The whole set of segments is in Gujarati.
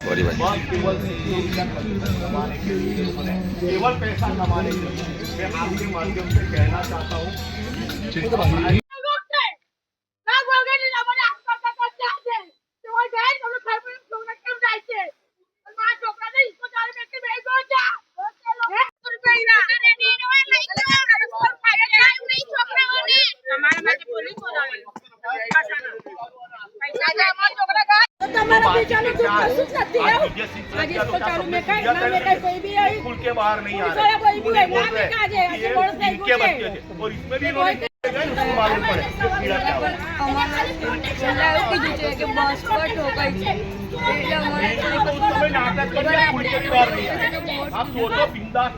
केवल केवल पैसा कमाने के लिए मैं आपके माध्यम से कहना चाहता हूँ। स्कूल के बाहर नहीं आ रहे इनके बच्चे थे और इसमें भी इन्होंने मालूम पड़े बस कट हो गई आप सोचो बिंदास।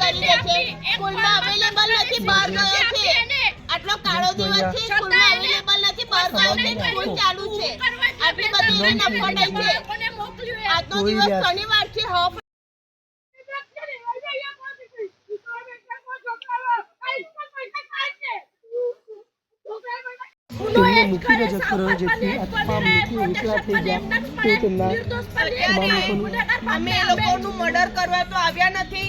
કરી દે છે. સ્કૂલમાં અવેલેબલ નથી બહાર ગયો છે. આટલો કાળો દિવસ છે સ્કૂલમાં અવેલેબલ નથી બહાર ગયો છે સ્કૂલ ચાલુ છે. આટલી બધી એને નફટાઈ છે. આજનો દિવસ શનિવાર છે હોફ તેમને મૂકીને જતો રહ્યો જેથી આ તમામ લોકો એકલા થઈ ગયા તે તેમના અમે એ લોકોનું મર્ડર કરવા તો આવ્યા નથી.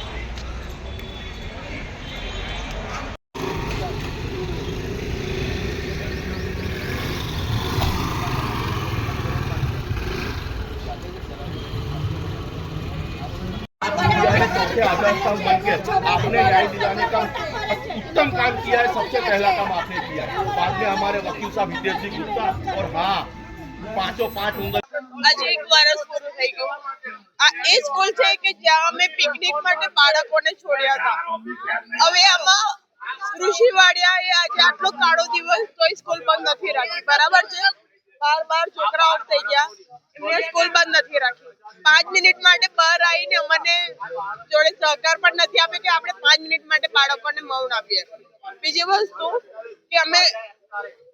सबसे आदर्श काम बन के आपने न्याय दिलाने का उत्तम काम किया है सबसे पहला काम आपने किया है बाद में हमारे वकील साहब हितेश सिंह गुप्ता और हाँ पांचों पांच उंगल આજે એક વર્ષ પૂરું થઈ ગયું આ એ સ્કૂલ છે કે જ્યાં અમે પિકનિક માટે બાળકોને છોડ્યા હતા હવે આમાં ઋષિવાડિયા એ આજે આટલો કાળો દિવસ તોય સ્કૂલ બંધ નથી રાખી બરાબર છે બાર બાર છોકરાઓ થઈ ગયા. એમને સ્કૂલ બંધ નથી રાખી. પાંચ મિનિટ માટે બહાર આવીને અમને જોડે સહકાર પણ નથી આપ્યો કે આપણે પાંચ મિનિટ માટે બાળકોને મૌન આપીએ. બીજી વસ્તુ કે અમે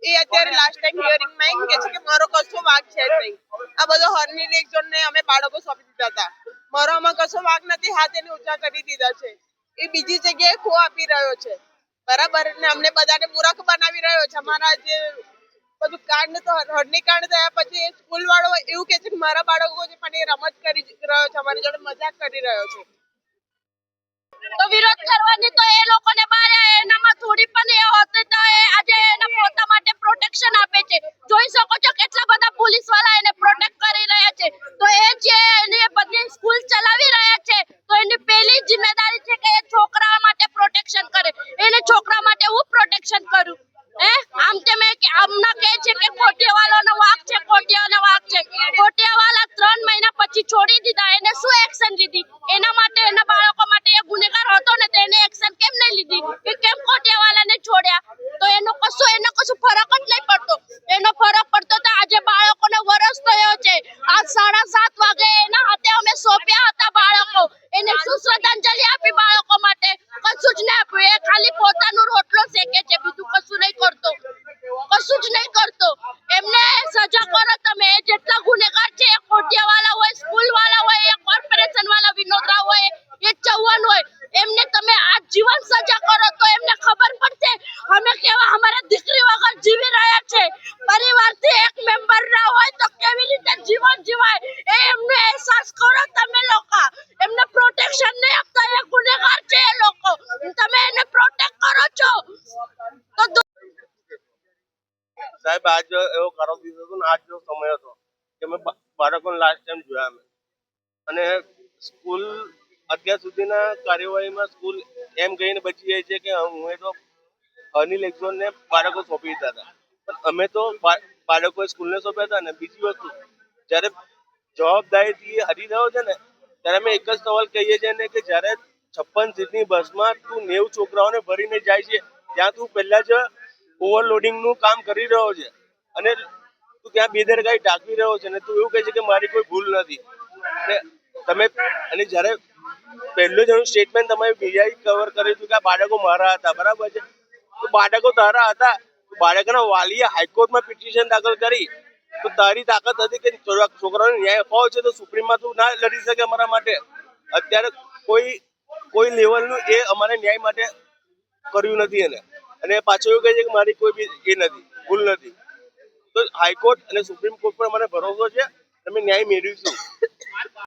એ અત્યારે લાસ્ટ ટાઈમ હિયરિંગમાં કે છે કે મારો કશો વાક છે નહીં. આ બધો હર્ની લેક્ઝોન ને અમે બાળકો સોંપી દીધા હતા. મારો આમાં કશો વાક નથી, હાથ એને ઊંચા કરી દીધા છે. એ બીજી જગ્યાએ ખો આપી રહ્યો છે. બરાબર? ને અમને બધાને મૂરખ બનાવી રહ્યો છે. અમારા જે બધું કાંડ તો હરની કાંડ થયા પછી એ સ્કૂલ વાળો એવું કે છે કે મારા બાળકો છે, પણ એ રમત કરી રહ્યો છે, અમારી જોડે મજાક કરી રહ્યો છે. તો વિરોધ કરવાની તો એ લોકોને બહાર એનામાં થોડી પણ એ હોતી તો એ આજે એના પોતા માટે પ્રોટેક્શન આપે છે. જોઈ શકો છો કેટલા બધા પોલીસવાળા એને પ્રોટેક્ટ કરી રહ્યા છે. તો એ જે એની બધી સ્કૂલ ચલાવી રહ્યા છે તો એની પહેલી જિમ્મેદારી છે કે એ છોકરા માટે પ્રોટેક્શન કરે એને છોકરા માટે હું પ્રોટેક્શન કરું હે આમ તેમ એ કે આમના કહે છે કે કોટિયાવાળાનો વાક છે કોટિયાનો વાક છે કોટિયાવાળા ત્રણ મહિના પછી છોડી દીધા એને શું એક્શન લીધી એના માટે એના બાળકો માટે એ ગુનેગાર હતો ને તો એને એક્શન કેમ નહીં લીધી કે કેમ કોટિયાવાળાને છોડ્યા તો એનો કશું એનો કશું ફરક જ નહીં પડતો એનો ફરક પડતો તો આજે બાળકોને વરસ થયો છે આજ સાડા સાત વાગે એના હાથે અમે સોંપ્યા હતા બાળકો એને શું શ્રદ્ધાંજલિ આપી બાળકો માટે કશું જ નહીં આપ્યું એ ખાલી પોતાનું રોટલો શેકે છે બીજું કશું નહીં કરતો કશું જ નહીં કરતો એમને સજા કરો તમે એ જેટલા ગુનેગાર છે એ કોટિયાવાળા હોય સ્કૂલ વાળા હોય એ કોર્પોરેશન વાળા વિનોદરા હોય એ ચૌહાણ હોય એમને તમે આ જીવન સજા કરો તો એમને ખબર પડશે અમે કેવા અમારા દીકરી વગર જીવી રહ્યા છે પરિવારથી એક મેમ્બર ના હોય તો કેવી રીતે જીવન જીવાય એ એમને અહેસાસ કરો તમે લોકો એમને પ્રોટેક્શન નહીં આપતા એ ગુનેગાર છે એ લોકો તમે એને પ્રોટેક્ટ કરો છો તો દુ- સાહેબ, આજ એવો કારો દીધો હતો ને, આજ જો સમય હતો કે મેં બાળકોને લાસ્ટ ટાઈમ જોયા અમે. અને સ્કૂલ અત્યાર સુધીના કાર્યવાહીમાં સ્કૂલ એમ કહીને બચી જાય છે કે હું તો અનિલ એક્ઝોનને બાળકો સોંપી દીધા હતા. પણ અમે તો બા- બાળકો સ્કૂલને સોંપ્યા હતા ને બીજી વસ્તુ, જ્યારે જવાબદારીથી હરી રહ્યો છે ને, ત્યારે અમે એક જ સવાલ કહીએ છીએ ને કે જ્યારે છપ્પન સીટની બસમાં તું નેવું છોકરાઓને ભરીને જાય છે, ત્યાં તું પહેલા જ ઓવરલોડિંગનું કામ કરી રહ્યો છે. અને તું ત્યાં બેદરકારી ટાંકી રહ્યો છે અને તું એવું કહે છે કે મારી કોઈ ભૂલ નથી. ને તમે, અને જ્યારે પહેલું જ સ્ટેટમેન્ટ તમે બીજા કવર કર્યું હતું કે બાળકો મારા હતા, બરાબર છે? તો બાળકો તારા હતા. બાળકના વાલીએ હાઈકોર્ટમાં પિટિશન દાખલ કરી. તો તારી તાકાત હતી કે છોકરાને ન્યાય અપાવો છે તો સુપ્રીમમાં તું ના લડી શકે અમારા માટે. અત્યારે કોઈ કોઈ લેવલનું એ અમારે ન્યાય માટે કર્યું નથી એને. અને પાછું એવું કહે છે કે મારી કોઈ બી એ નથી, ભૂલ નથી. તો હાઈકોર્ટ અને સુપ્રીમ કોર્ટ પર મને ભરોસો છે અમે ન્યાય મેળવીશું.